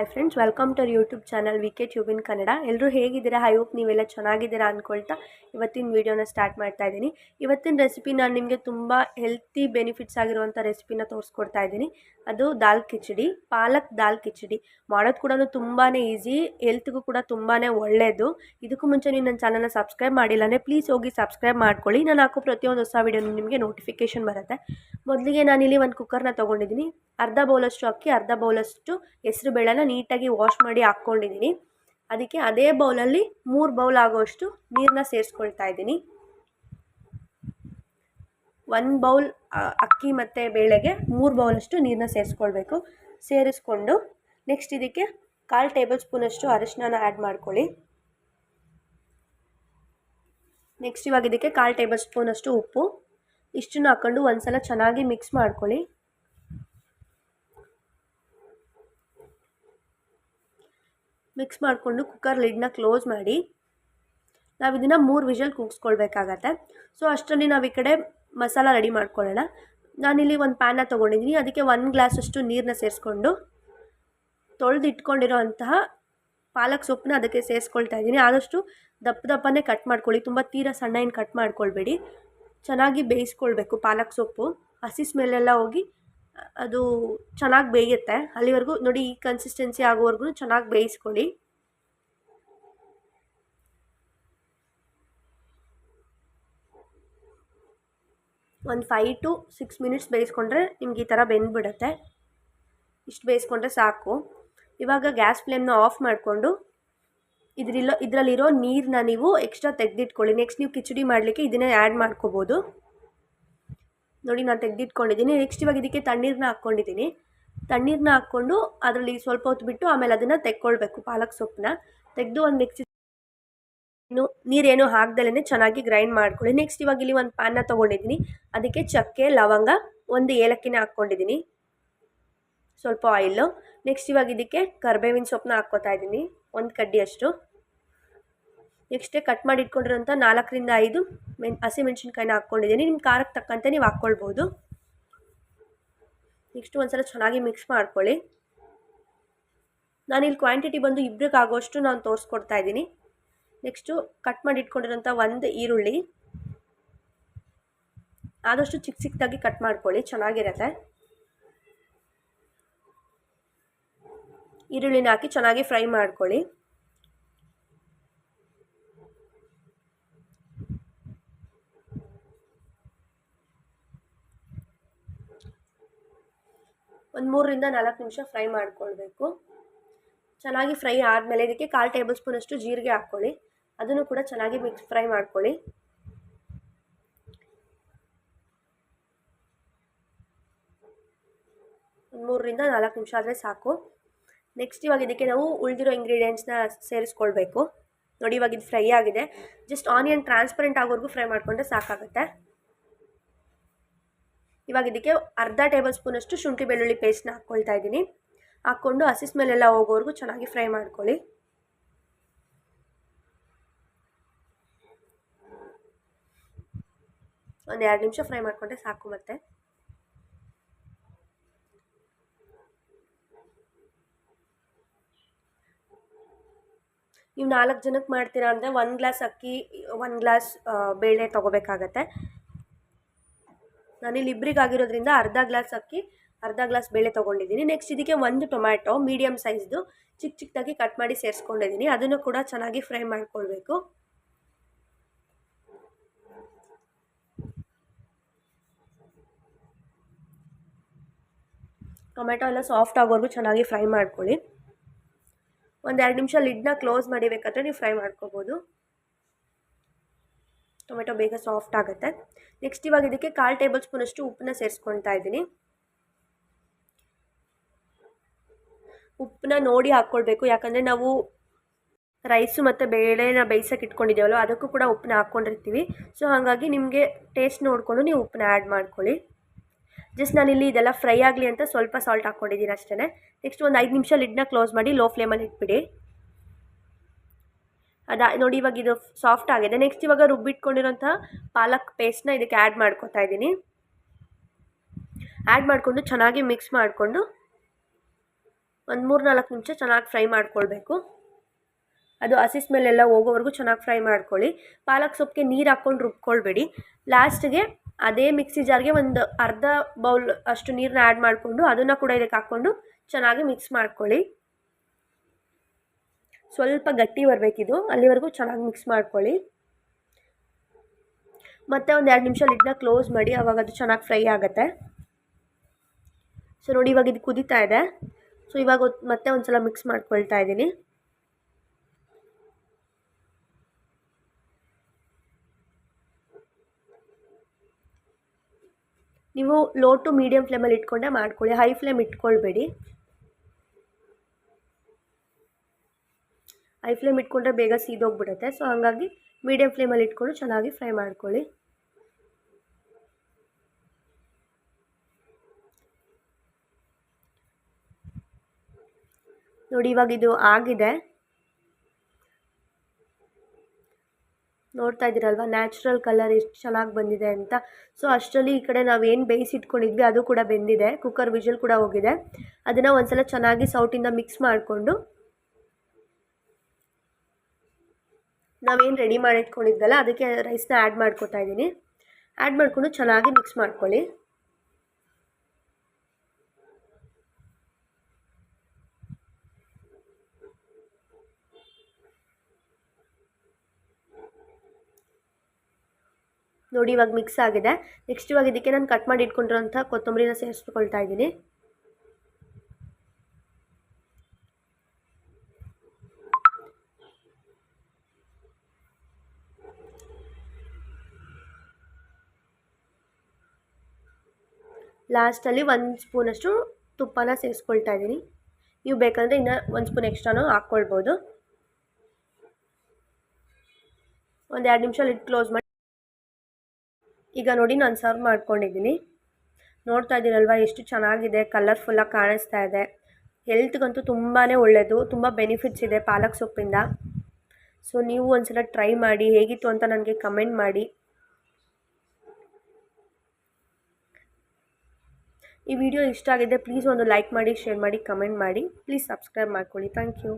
Hi friends welcome to YouTube channel V K tube in Kannada ಎಲ್ಲರೂ ಹೇಗಿದ್ದೀರಾ? I hope ನೀವೆಲ್ಲ ಚೆನ್ನಾಗಿದ್ದೀರಾ ಅಂದ್ಕೊಳ್ತಾ ಇವತ್ತಿನ ವೀಡಿಯೋನ ಸ್ಟಾರ್ಟ್ ಮಾಡ್ತಾ ಇದ್ದೀನಿ. ಇವತ್ತಿನ ರೆಸಿಪಿ ನಾನು ನಿಮಗೆ ತುಂಬ ಹೆಲ್ತಿ ಬೆನಿಫಿಟ್ಸ್ ಆಗಿರುವಂಥ ರೆಸಿಪಿನ ತೋರಿಸ್ಕೊಡ್ತಾ ಇದ್ದೀನಿ. ಅದು ದಾಲ್ ಕಿಚಡಿ, ಪಾಲಕ್ ದಾಲ್ ಕಿಚಡಿ. ಮಾಡೋದು ಕೂಡ ತುಂಬಾ ಈಸಿ ಹೆಲ್ತ್ಗೂ ಕೂಡ ತುಂಬಾ ಒಳ್ಳೆಯದು ಇದಕ್ಕೂ ಮುಂಚೆ ನೀವು ನನ್ನ ಚಾನಲ್ನ ಸಬ್ಸ್ಕ್ರೈಬ್ ಮಾಡಿಲ್ಲ ಅಂದರೆ ಪ್ಲೀಸ್ ಹೋಗಿ ಸಬ್ಸ್ಕ್ರೈಬ್ ಮಾಡ್ಕೊಳ್ಳಿ. ನಾನು ಹಾಕೋ ಪ್ರತಿಯೊಂದು ಹೊಸ ವೀಡಿಯೋ ನಿಮಗೆ ನೋಟಿಫಿಕೇಷನ್ ಬರುತ್ತೆ. ಮೊದಲಿಗೆ ನಾನಿಲ್ಲಿ ಒಂದು ಕುಕ್ಕರ್ನ ತೊಗೊಂಡಿದ್ದೀನಿ. ಅರ್ಧ ಬೌಲಷ್ಟು ಅಕ್ಕಿ, ಅರ್ಧ ಬೌಲಷ್ಟು ಹೆಸರು ಬೇಳೆನ ನೀಟಾಗಿ ವಾಶ್ ಮಾಡಿ ಹಾಕ್ಕೊಂಡಿದ್ದೀನಿ. ಅದಕ್ಕೆ ಅದೇ ಬೌಲಲ್ಲಿ ಮೂರು ಬೌಲ್ ಆಗೋಷ್ಟು ನೀರನ್ನ ಸೇರಿಸ್ಕೊಳ್ತಾ ಇದ್ದೀನಿ. ಒಂದು ಬೌಲ್ ಅಕ್ಕಿ ಮತ್ತು ಬೇಳೆಗೆ ಮೂರು ಬೌಲಷ್ಟು ನೀರನ್ನ ಸೇರಿಸ್ಕೊಳ್ಬೇಕು. ಸೇರಿಸ್ಕೊಂಡು ನೆಕ್ಸ್ಟ್ ಇದಕ್ಕೆ ಕಾಲು ಟೇಬಲ್ ಸ್ಪೂನಷ್ಟು ಅರಿಶಿನ ಆ್ಯಡ್ ಮಾಡ್ಕೊಳ್ಳಿ. ನೆಕ್ಸ್ಟ್ ಇವಾಗ ಇದಕ್ಕೆ ಕಾಲು ಟೇಬಲ್ ಸ್ಪೂನಷ್ಟು ಉಪ್ಪು. ಇಷ್ಟನ್ನು ಹಾಕ್ಕೊಂಡು ಒಂದು ಸಲ ಚೆನ್ನಾಗಿ ಮಿಕ್ಸ್ ಮಾಡ್ಕೊಳ್ಳಿ. ಮಿಕ್ಸ್ ಮಾಡಿಕೊಂಡು ಕುಕ್ಕರ್ ಲಿಡ್ನ ಕ್ಲೋಸ್ ಮಾಡಿ ನಾವು ಇದನ್ನು ಮೂರು ವಿಷಲ್ ಕೂಗಿಸ್ಕೊಳ್ಬೇಕಾಗತ್ತೆ. ಸೊ ಅಷ್ಟರಲ್ಲಿ ನಾವು ಈ ಕಡೆ ಮಸಾಲ ರೆಡಿ ಮಾಡ್ಕೊಳ್ಳೋಣ. ನಾನಿಲ್ಲಿ ಒಂದು ಪ್ಯಾನ ತೊಗೊಂಡಿದ್ದೀನಿ ಅದಕ್ಕೆ ಒಂದು ಗ್ಲಾಸಷ್ಟು ನೀರನ್ನ ಸೇರಿಸ್ಕೊಂಡು ತೊಳೆದು ಇಟ್ಕೊಂಡಿರೋ ಅಂತಹ ಪಾಲಕ್ ಸೊಪ್ಪನ್ನ ಅದಕ್ಕೆ ಸೇರಿಸ್ಕೊಳ್ತಾ ಇದ್ದೀನಿ ಆದಷ್ಟು ದಪ್ಪ ದಪ್ಪನೇ ಕಟ್ ಮಾಡ್ಕೊಳ್ಳಿ. ತುಂಬ ತೀರ ಸಣ್ಣ ಏನು ಕಟ್ ಮಾಡ್ಕೊಳ್ಬೇಡಿ. ಚೆನ್ನಾಗಿ ಬೇಯಿಸ್ಕೊಳ್ಬೇಕು ಪಾಲಕ್ ಸೊಪ್ಪು. ಹಸಿ ಸ್ಮೆಲ್ಲೆಲ್ಲ ಹೋಗಿ ಅದು ಚೆನ್ನಾಗಿ ಬೇಯುತ್ತೆ. ಅಲ್ಲಿವರೆಗೂ ನೋಡಿ ಈ ಕನ್ಸಿಸ್ಟೆನ್ಸಿ ಆಗೋವರೆಗೂ ಚೆನ್ನಾಗಿ ಬೇಯಿಸ್ಕೊಳ್ಳಿ. ಒಂದು ಫೈ ಟು ಸಿಕ್ಸ್ ಮಿನಿಟ್ಸ್ ಬೇಯಿಸ್ಕೊಂಡ್ರೆ ನಿಮ್ಗೆ ಈ ಥರ ಬೆಂದ್ಬಿಡುತ್ತೆ. ಇಷ್ಟು ಬೇಯಿಸ್ಕೊಂಡ್ರೆ ಸಾಕು. ಇವಾಗ ಗ್ಯಾಸ್ ಫ್ಲೇಮ್ನ ಆಫ್ ಮಾಡಿಕೊಂಡು ಇದ್ರಿಲ್ಲೋ ಇದರಲ್ಲಿರೋ ನೀರನ್ನ ನೀವು ಎಕ್ಸ್ಟ್ರಾ ತೆಗೆದಿಟ್ಕೊಳ್ಳಿ. ನೆಕ್ಸ್ಟ್ ನೀವು ಕಿಚಡಿ ಮಾಡಲಿಕ್ಕೆ ಇದನ್ನೇ ಆ್ಯಡ್ ಮಾಡ್ಕೋಬೋದು. ನೋಡಿ ನಾನು ತೆಗೆದಿಟ್ಕೊಂಡಿದ್ದೀನಿ. ನೆಕ್ಸ್ಟ್ ಇವಾಗ ಇದಕ್ಕೆ ತಣ್ಣೀರನ್ನ ಹಾಕ್ಕೊಂಡಿದ್ದೀನಿ. ತಣ್ಣೀರನ್ನ ಹಾಕ್ಕೊಂಡು ಅದರಲ್ಲಿ ಸ್ವಲ್ಪ ಹೊತ್ತು ಬಿಟ್ಟು ಆಮೇಲೆ ಅದನ್ನು ತೆಕ್ಕೊಳ್ಬೇಕು, ಪಾಲಕ್ ಸೊಪ್ಪನ್ನ. ತೆಗೆದು ಒಂದು ಮಿಕ್ಸಿ ಇನ್ನು ನೀರೇನು ಹಾಕ್ದಲೇ ಚೆನ್ನಾಗಿ ಗ್ರೈಂಡ್ ಮಾಡ್ಕೊಳ್ಳಿ. ನೆಕ್ಸ್ಟ್ ಇವಾಗ ಇಲ್ಲಿ ಒಂದು ಪ್ಯಾನ್ನ ತೊಗೊಂಡಿದ್ದೀನಿ. ಅದಕ್ಕೆ ಚಕ್ಕೆ, ಲವಂಗ, ಒಂದು ಏಲಕ್ಕಿನ ಹಾಕ್ಕೊಂಡಿದ್ದೀನಿ. ಸ್ವಲ್ಪ ಆಯಿಲ್ಲು ನೆಕ್ಸ್ಟ್ ಇವಾಗ ಇದಕ್ಕೆ ಕರ್ಬೇವಿನ ಸೊಪ್ಪನ್ನ ಹಾಕ್ಕೋತಾ ಇದ್ದೀನಿ. ಒಂದು ಕಡ್ಡಿಯಷ್ಟು ನೆಕ್ಸ್ಟೇ ಕಟ್ ಮಾಡಿ ಇಟ್ಕೊಂಡಿರೋಂಥ ನಾಲ್ಕರಿಂದ ಐದು ಮೆಣ್ ಹಸಿಮೆಣ್ಸಿನ್ಕಾಯಿನ ಹಾಕ್ಕೊಂಡಿದ್ದೀನಿ. ನಿಮ್ಮ ಖಾರಕ್ಕೆ ತಕ್ಕಂತೆ ನೀವು ಹಾಕ್ಕೊಳ್ಬೋದು. ನೆಕ್ಸ್ಟ್ ಒಂದು ಸಲ ಚೆನ್ನಾಗಿ ಮಿಕ್ಸ್ ಮಾಡ್ಕೊಳ್ಳಿ. ನಾನು ಇಲ್ಲಿ ಕ್ವಾಂಟಿಟಿ ಬಂದು ಇಬ್ರಿಗೆ ಆಗೋಷ್ಟು ನಾನು ತೋರಿಸ್ಕೊಡ್ತಾ ಇದ್ದೀನಿ. ನೆಕ್ಸ್ಟು ಕಟ್ ಮಾಡಿ ಇಟ್ಕೊಂಡಿರೋಂಥ ಒಂದು ಈರುಳ್ಳಿ. ಆದಷ್ಟು ಚಿಕ್ಕ ಚಿಕ್ಕದಾಗಿ ಕಟ್ ಮಾಡ್ಕೊಳ್ಳಿ, ಚೆನ್ನಾಗಿರತ್ತೆ. ಈರುಳ್ಳಿನ ಹಾಕಿ ಚೆನ್ನಾಗಿ ಫ್ರೈ ಮಾಡ್ಕೊಳ್ಳಿ. ಒಂದು ಮೂರರಿಂದ ನಾಲ್ಕು ನಿಮಿಷ ಫ್ರೈ ಮಾಡ್ಕೊಳ್ಬೇಕು. ಚೆನ್ನಾಗಿ ಫ್ರೈ ಆದಮೇಲೆ ಇದಕ್ಕೆ ಕಾಲು ಟೇಬಲ್ ಸ್ಪೂನಷ್ಟು ಜೀರಿಗೆ ಹಾಕ್ಕೊಳ್ಳಿ. ಅದನ್ನು ಕೂಡ ಚೆನ್ನಾಗಿ ಮಿಕ್ಸ್ ಫ್ರೈ ಮಾಡ್ಕೊಳ್ಳಿ. ಒಂದು ಮೂರರಿಂದ ನಾಲ್ಕು ನಿಮಿಷ ಆದರೆ ಸಾಕು. ನೆಕ್ಸ್ಟ್ ಇವಾಗ ಇದಕ್ಕೆ ನಾವು ಉಳಿದಿರೋ ಇಂಗ್ರೀಡಿಯೆಂಟ್ಸ್ನ ಸೇರಿಸ್ಕೊಳ್ಬೇಕು. ನೋಡಿ ಇವಾಗ ಇದು ಫ್ರೈ ಆಗಿದೆ. ಜಸ್ಟ್ ಆನಿಯನ್ ಟ್ರಾನ್ಸ್ಪರೆಂಟ್ ಆಗೋವರೆಗೂ ಫ್ರೈ ಮಾಡಿಕೊಂಡ್ರೆ ಸಾಕಾಗುತ್ತೆ. ಇವಾಗ ಇದಕ್ಕೆ ಅರ್ಧ ಟೇಬಲ್ ಸ್ಪೂನಷ್ಟು ಶುಂಠಿ ಬೆಳ್ಳುಳ್ಳಿ ಪೇಸ್ಟ್ನ ಹಾಕ್ಕೊಳ್ತಾ ಇದ್ದೀನಿ. ಹಾಕ್ಕೊಂಡು ಹಸಿಸ್ ಮೇಲೆಲ್ಲ ಹೋಗೋವರೆಗೂ ಚೆನ್ನಾಗಿ ಫ್ರೈ ಮಾಡ್ಕೊಳ್ಳಿ. ಒಂದು ಎರಡು ನಿಮಿಷ ಫ್ರೈ ಮಾಡಿಕೊಂಡ್ರೆ ಸಾಕು ಮತ್ತೆ. ನೀವು ನಾಲ್ಕು ಜನಕ್ಕೆ ಮಾಡ್ತೀರಾ ಅಂದರೆ ಒಂದು ಗ್ಲಾಸ್ ಅಕ್ಕಿ, ಒಂದು ಗ್ಲಾಸ್ ಬೇಳೆ ತೊಗೋಬೇಕಾಗತ್ತೆ. ನಾನಿಲ್ಲಿ ಇಬ್ಬರಿಗೆ ಆಗಿರೋದ್ರಿಂದ ಅರ್ಧ ಗ್ಲಾಸ್ ಅಕ್ಕಿ, ಅರ್ಧ ಗ್ಲಾಸ್ ಬೇಳೆ ತೊಗೊಂಡಿದ್ದೀನಿ. ನೆಕ್ಸ್ಟ್ ಇದಕ್ಕೆ ಒಂದು ಟೊಮ್ಯಾಟೊ ಮೀಡಿಯಮ್ ಸೈಜ್ದು ಚಿಕ್ಕ ಚಿಕ್ಕದಾಗಿ ಕಟ್ ಮಾಡಿ ಸೇರಿಸ್ಕೊಂಡಿದ್ದೀನಿ. ಅದನ್ನು ಕೂಡ ಚೆನ್ನಾಗಿ ಫ್ರೈ ಮಾಡ್ಕೊಳ್ಬೇಕು. ಟೊಮೆಟೊ ಎಲ್ಲ ಸಾಫ್ಟ್ ಆಗೋವರೆಗೂ ಚೆನ್ನಾಗಿ ಫ್ರೈ ಮಾಡ್ಕೊಳ್ಳಿ. ಒಂದೆರಡು ನಿಮಿಷ ಲಿಡ್ನ ಕ್ಲೋಸ್ ಮಾಡಿಬೇಕಾದ್ರೆ ನೀವು ಫ್ರೈ ಮಾಡ್ಕೋಬೋದು. ಟೊಮೆಟೊ ಬೇಗ ಸಾಫ್ಟ್ ಆಗುತ್ತೆ. ನೆಕ್ಸ್ಟ್ ಇವಾಗ ಇದಕ್ಕೆ ಕಾಲು ಟೇಬಲ್ ಸ್ಪೂನಷ್ಟು ಉಪ್ಪನ್ನ ಸೇರಿಸ್ಕೊಳ್ತಾ ಇದ್ದೀನಿ. ಉಪ್ಪನ್ನ ನೋಡಿ ಹಾಕ್ಕೊಳ್ಬೇಕು. ಯಾಕಂದರೆ ನಾವು ರೈಸು ಮತ್ತು ಬೇಳೆನ ಬೇಯಿಸೋಕೆ ಇಟ್ಕೊಂಡಿದ್ದೇವಲ್ಲ ಅದಕ್ಕೂ ಕೂಡ ಉಪ್ಪನ್ನ ಹಾಕ್ಕೊಂಡಿರ್ತೀವಿ. ಸೊ ಹಾಗಾಗಿ ನಿಮಗೆ ಟೇಸ್ಟ್ ನೋಡಿಕೊಂಡು ನೀವು ಉಪ್ಪನ್ನ ಆ್ಯಡ್ ಮಾಡ್ಕೊಳ್ಳಿ. ಜಸ್ಟ್ ನಾನಿಲ್ಲಿ ಇದೆಲ್ಲ ಫ್ರೈ ಆಗಲಿ ಅಂತ ಸ್ವಲ್ಪ ಸಾಲ್ಟ್ ಹಾಕ್ಕೊಂಡಿದ್ದೀನಿ ಅಷ್ಟೇ ನೆಕ್ಸ್ಟ್ ಒಂದು ಐದು ನಿಮಿಷ ಲಿಡ್ನ ಕ್ಲೋಸ್ ಮಾಡಿ ಲೋ ಫ್ಲೇಮಲ್ಲಿ ಇಟ್ಬಿಡಿ. ಅದು, ನೋಡಿ ಇವಾಗ ಇದು ಸಾಫ್ಟ್ ಆಗಿದೆ. ನೆಕ್ಸ್ಟ್ ಇವಾಗ ರುಬ್ಬಿಟ್ಕೊಂಡಿರೋಂಥ ಪಾಲಕ್ ಪೇಸ್ಟ್ನ ಇದಕ್ಕೆ ಆ್ಯಡ್ ಮಾಡ್ಕೊತಾ ಇದ್ದೀನಿ. ಆ್ಯಡ್ ಮಾಡಿಕೊಂಡು ಚೆನ್ನಾಗಿ ಮಿಕ್ಸ್ ಮಾಡಿಕೊಂಡು ಒಂದು ಮೂರು ನಾಲ್ಕು ನಿಮಿಷ ಚೆನ್ನಾಗಿ ಫ್ರೈ ಮಾಡ್ಕೊಳ್ಬೇಕು. ಅದು ಹಸಿ ಮೇಲೆಲ್ಲ ಹೋಗೋವರೆಗೂ ಚೆನ್ನಾಗಿ ಫ್ರೈ ಮಾಡ್ಕೊಳ್ಳಿ. ಪಾಲಕ್ ಸೊಪ್ಪಿಗೆ ನೀರು ಹಾಕ್ಕೊಂಡು ರುಬ್ಕೊಳ್ಬೇಡಿ. ಲಾಸ್ಟ್ಗೆ ಅದೇ ಮಿಕ್ಸಿ ಜಾರ್ಗೆ ಒಂದು ಅರ್ಧ ಬೌಲ್ ಅಷ್ಟು ನೀರನ್ನ ಆ್ಯಡ್ ಮಾಡಿಕೊಂಡು ಅದನ್ನು ಕೂಡ ಇದಕ್ಕೆ ಹಾಕ್ಕೊಂಡು ಚೆನ್ನಾಗಿ ಮಿಕ್ಸ್ ಮಾಡ್ಕೊಳ್ಳಿ. ಸ್ವಲ್ಪ ಗಟ್ಟಿ ಬರಬೇಕಿದು. ಅಲ್ಲಿವರೆಗೂ ಚೆನ್ನಾಗಿ ಮಿಕ್ಸ್ ಮಾಡ್ಕೊಳ್ಳಿ. ಮತ್ತೆ ಒಂದು ಎರಡು ನಿಮಿಷ ಲಿಡ್ನ ಕ್ಲೋಸ್ ಮಾಡಿ ಆವಾಗ ಅದು ಚೆನ್ನಾಗಿ ಫ್ರೈ ಆಗುತ್ತೆ. ಸೊ ನೋಡಿ ಇವಾಗ ಇದು ಕುದೀತಾ ಇದೆ. ಸೊ ಇವಾಗ ಮತ್ತೆ ಒಂದು ಸಲ ಮಿಕ್ಸ್ ಮಾಡ್ಕೊಳ್ತಾ ಇದ್ದೀನಿ. ನೀವು ಲೋ ಟು ಮೀಡಿಯಮ್ ಫ್ಲೇಮಲ್ಲಿ ಇಟ್ಕೊಂಡೆ ಮಾಡ್ಕೊಳ್ಳಿ. ಹೈ ಫ್ಲೇಮ್ ಇಟ್ಕೊಳ್ಬೇಡಿ. ಹೈ ಫ್ಲೇಮ್ ಇಟ್ಕೊಂಡ್ರೆ ಬೇಗ ಸೀದೋಗ್ಬಿಡುತ್ತೆ. ಸೊ ಹಾಗಾಗಿ ಮೀಡಿಯಮ್ ಫ್ಲೇಮಲ್ಲಿ ಇಟ್ಕೊಂಡು ಚೆನ್ನಾಗಿ ಫ್ರೈ ಮಾಡ್ಕೊಳ್ಳಿ. ನೋಡಿ, ಇವಾಗ ಇದು ಆಗಿದೆ. ನೋಡ್ತಾ ಇದ್ದೀರಲ್ವ ನ್ಯಾಚುರಲ್ ಕಲರ್ ಎಷ್ಟು ಚೆನ್ನಾಗಿ ಬಂದಿದೆ ಅಂತ. ಸೊ ಅಷ್ಟರಲ್ಲಿ ಈ ಕಡೆ ನಾವು ಏನು ಬೇಯಿಸಿಟ್ಕೊಂಡಿದ್ವಿ ಅದು ಕೂಡ ಬೆಂದಿದೆ. ಕುಕ್ಕರ್ ವಿಜಲ್ ಕೂಡ ಹೋಗಿದೆ. ಅದನ್ನು ಒಂದ್ಸಲ ಚೆನ್ನಾಗಿ ಸೌಟಿಂದ ಮಿಕ್ಸ್ ಮಾಡಿಕೊಂಡು ನಾವೇನು ರೆಡಿ ಮಾಡಿಟ್ಕೊಂಡಿದ್ವಲ್ಲ ಅದಕ್ಕೆ ರೈಸ್ನ ಆ್ಯಡ್ ಮಾಡ್ಕೊತಾ ಇದ್ದೀನಿ. ಆ್ಯಡ್ ಮಾಡಿಕೊಂಡು ಚೆನ್ನಾಗಿ ಮಿಕ್ಸ್ ಮಾಡ್ಕೊಳ್ಳಿ. ನೋಡಿ ಇವಾಗ ಮಿಕ್ಸ್ ಆಗಿದೆ. ನೆಕ್ಸ್ಟ್ ಇವಾಗ ಇದಕ್ಕೆ ನಾನು ಕಟ್ ಮಾಡಿ ಇಟ್ಕೊಂಡಿರೋಂಥ ಕೊತ್ತಂಬರಿನ ಸೇರಿಸ್ಕೊಳ್ತಾ ಇದ್ದೀನಿ. ಲಾಸ್ಟಲ್ಲಿ ಒಂದು ಸ್ಪೂನಷ್ಟು ತುಪ್ಪನ ಸೇರಿಸ್ಕೊಳ್ತಾ ಇದ್ದೀನಿ. ನೀವು ಬೇಕಂದರೆ ಇನ್ನು ಒಂದು ಸ್ಪೂನ್ ಎಕ್ಸ್ಟ್ರಾನು ಹಾಕ್ಕೊಳ್ಬೋದು. ಒಂದು ಎರಡು ನಿಮಿಷ ಲಿಡ್ ಕ್ಲೋಸ್ ಮಾಡಿ. ಈಗ ನೋಡಿ ನಾನು ಸರ್ವ್ ಮಾಡ್ಕೊಂಡಿದ್ದೀನಿ. ನೋಡ್ತಾ ಇದ್ದೀರಲ್ವ, ಎಷ್ಟು ಚೆನ್ನಾಗಿದೆ ಕಲರ್ಫುಲ್ಲಾಗಿ ಕಾಣಿಸ್ತಾ ಇದೆ. ಹೆಲ್ತ್ಗಂತೂ ತುಂಬಾ ಒಳ್ಳೆಯದು ತುಂಬ ಬೆನಿಫಿಟ್ಸ್ ಇದೆ ಪಾಲಕ್ ಸೊಪ್ಪಿಂದ. ಸೊ ನೀವು ಒಂದ್ಸಲ ಟ್ರೈ ಮಾಡಿ, ಹೇಗಿತ್ತು ಅಂತ ನನಗೆ ಕಮೆಂಟ್ ಮಾಡಿ. ಈ ವಿಡಿಯೋ ಇಷ್ಟ ಆಗಿದೆ ಪ್ಲೀಸ್ ಒಂದು ಲೈಕ್ ಮಾಡಿ, ಶೇರ್ ಮಾಡಿ, ಕಮೆಂಟ್ ಮಾಡಿ. ಪ್ಲೀಸ್ ಸಬ್ಸ್ಕ್ರೈಬ್ ಮಾಡ್ಕೊಳ್ಳಿ. Thank you.